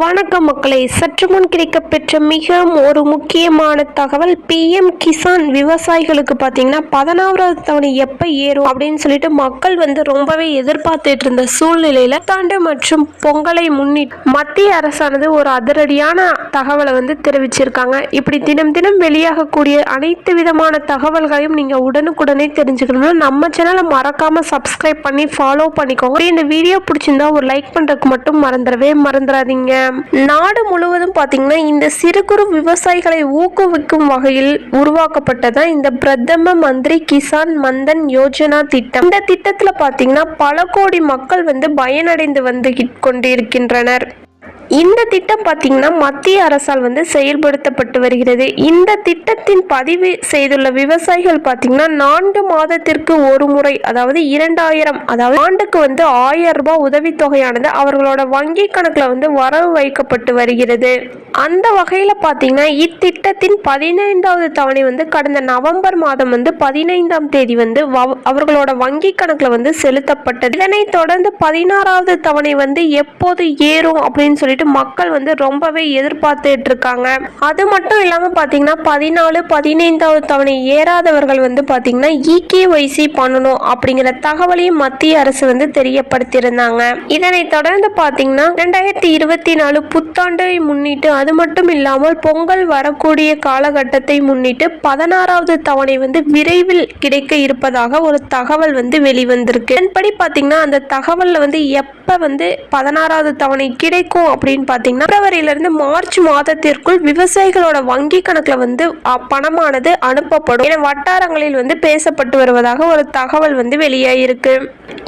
வணக்கம் மக்களை. சற்று முன் கிடைக்கப்பெற்ற மிக ஒரு முக்கியமான தகவல் பிஎம் கிசான் விவசாயிகளுக்கு பார்த்தீங்கன்னா பதினாறாவது தவணை எப்போ ஏறும் அப்படின்னு சொல்லிட்டு மக்கள் வந்து ரொம்பவே எதிர்பார்த்துட்டு இருந்த சூழ்நிலையில் தாண்டு மற்றும் பொங்கலை முன்னிட்டு மத்திய அரசானது ஒரு அதிரடியான தகவலை வந்து தெரிவிச்சிருக்காங்க. இப்படி தினம் தினம் வெளியாகக்கூடிய அனைத்து விதமான தகவல்களையும் நீங்கள் உடனுக்குடனே தெரிஞ்சுக்கணும்னா நம்ம சேனலை மறக்காமல் சப்ஸ்கிரைப் பண்ணி ஃபாலோ பண்ணிக்கோங்க. இந்த வீடியோ பிடிச்சிருந்தா ஒரு லைக் பண்ணுறதுக்கு மட்டும் மறந்துடவே மறந்துடாதீங்க. நாடு முழுவதும் பார்த்தீங்கன்னா இந்த சிறு குறு விவசாயிகளை ஊக்குவிக்கும் வகையில் உருவாக்கப்பட்டதான் இந்த பிரதம மந்திரி கிசான் மந்தன் யோஜனா திட்டம். இந்த திட்டத்துல பார்த்தீங்கன்னா பல கோடி மக்கள் வந்து பயனடைந்து வந்து கொண்டிருக்கின்றனர். இந்த திட்டம் பார்த்தீங்கன்னா மத்திய அரசால் வந்து செயல்படுத்தப்பட்டு வருகிறது. இந்த திட்டத்தின் பதிவு செய்துள்ள விவசாயிகள் பார்த்தீங்கன்னா நான்கு மாதத்திற்கு ஒரு முறை அதாவது இரண்டாயிரம் அதாவது ஆண்டுக்கு வந்து ஆயிரம் ரூபாய் உதவித்தொகையானது அவர்களோட வங்கி கணக்கில் வந்து வரவு வைக்கப்பட்டு வருகிறது. அந்த வகையில் பார்த்தீங்கன்னா இத்திட்டத்தின் பதினைந்தாவது தவணை வந்து கடந்த நவம்பர் மாதம் வந்து பதினைந்தாம் தேதி வந்து வ- அவர்களோட வங்கி கணக்கில் வந்து செலுத்தப்பட்டது. இதனைத் தொடர்ந்து பதினாறாவது தவணை வந்து எப்போது ஏறும் அப்படின்னு சொல்லிட்டு மக்கள் வந்து ரொம்பவே எதிர்பார்த்துட்டு இருக்காங்க அது மட்டும் இல்லாமல் பார்த்தீங்கன்னா பதினாலு பதினைந்தாவது தவணை ஏறாதவர்கள் வந்து பார்த்தீங்கன்னா இகேஒய்சி பண்ணணும் அப்படிங்கிற தகவலையும் மத்திய அரசு வந்து தெரியப்படுத்தியிருந்தாங்க. இதனைத் தொடர்ந்து பார்த்தீங்கன்னா ரெண்டாயிரத்தி இருபத்தி நாலு புத்தாண்டை முன்னிட்டு அது மட்டும் இல்லாமல் பொங்கல் வரக்கூடிய காலகட்டத்தை முன்னிட்டு பதினாறாவது தவணை வந்து விரைவில் கிடைக்க இருப்பதாக ஒரு தகவல் வந்து வெளிவந்திருக்கு. இதன்படி பார்த்தீங்கன்னா அந்த தகவலில் வந்து எப்போ வந்து பதினாறாவது தவணை கிடைக்கும் அப்படின்னு அப்படின்னு பார்த்தீங்கன்னா பிப்ரவரியிலிருந்து மார்ச் மாதத்திற்குள் விவசாயிகளோட வங்கி கணக்கில் வந்து பணமானது அனுப்பப்படும். என வட்டாரங்களில் வந்து பேசப்பட்டு வருவதாக ஒரு தகவல் வந்து வெளியாயிருக்கு.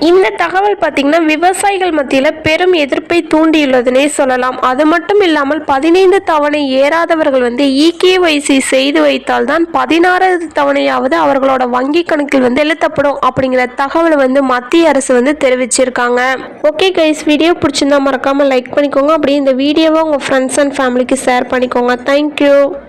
இந்த தகவல் பார்த்தீங்கன்னா விவசாயிகள் மத்தியில் பெரும் எதிர்ப்பை தூண்டியுள்ளதுனே சொல்லலாம். அது மட்டும் இல்லாமல் பதினைந்து தவணை ஏறாதவர்கள் வந்து இகேஒய்சி செய்து வைத்தால் தான் பதினாறாவது தவணையாவது அவர்களோட வங்கி கணக்கில் வந்து செலுத்தப்படும் அப்படிங்கிற தகவலை வந்து மத்திய அரசு வந்து தெரிவிச்சிருக்காங்க. ஓகே கைஸ் வீடியோ பிடிச்சிருந்தா மறக்காம லைக் பண்ணிக்கோங்க. அப்படி இந்த வீடியோவை உங்கள் ஃப்ரெண்ட்ஸ் அண்ட் ஃபேமிலிக்கு ஷேர் பண்ணிக்கோங்க. Thank you